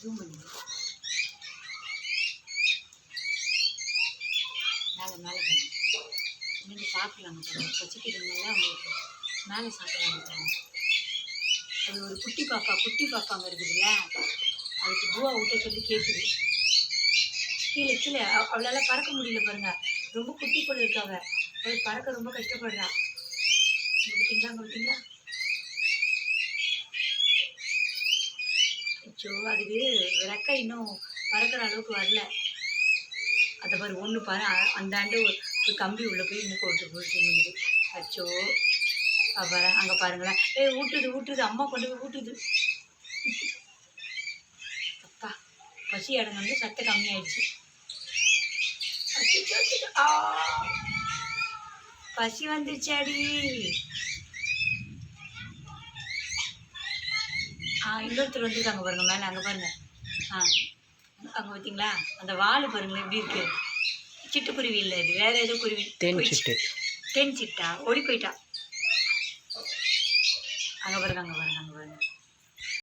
Zoom பண்ணி மேலே மேலே பண்ணி. நீங்கள் சாப்பிடலாங்க பாருங்க பச்சைக்கிடுங்களா உங்களுக்கு மேலே சாப்பிடலாங்க பாருங்க அது ஒரு குட்டி பாப்பா குட்டி பாப்பாங்க இருக்குதுல்ல அதுக்கு பூவா விட்ட சொல்லி கேட்குது கீழே கீழே அவளால் அவளால பறக்க முடியல பாருங்க ரொம்ப குட்டி போல இருக்காங்க அவள் பறக்க ரொம்ப கஷ்டப்படுறா இங்க பார்த்தீங்களா பார்த்தீங்களா அச்சோ அதுக்கு விளக்க இன்னும் பறக்கிற அளவுக்கு வரல. அதை பாரு ஒன்று பாரு அந்த ஆண்டு ஒரு கம்பி உள்ள போய் இன்னும் போட்டு போட்டு அச்சோ பாரு அங்கே பாருங்களேன். ஏய் ஊட்டுது ஊட்டுது அம்மா கொண்டு போய் ஊட்டுது. அப்பா பசி இடம் வந்து சத்தம் கம்மியாயிடுச்சு. ஆ. பசி வந்துருச்சாடி. ஆ இன்னொருத்தர் வந்துருக்காங்க பாருங்க மேலே அங்கே பாருங்க. ஆ அங்கே பார்த்தீங்களா அந்த வால் பாருங்களேன் எப்படி இருக்கு? சிட்டுக்குருவி இல்லை இது வேற ஏதோ குருவி. தேன். சிட்டு. தேன் சிட்டா? ஓடி போயிட்டா? அங்கே பாருங்க அங்கே பாருங்க அங்கே பாருங்க.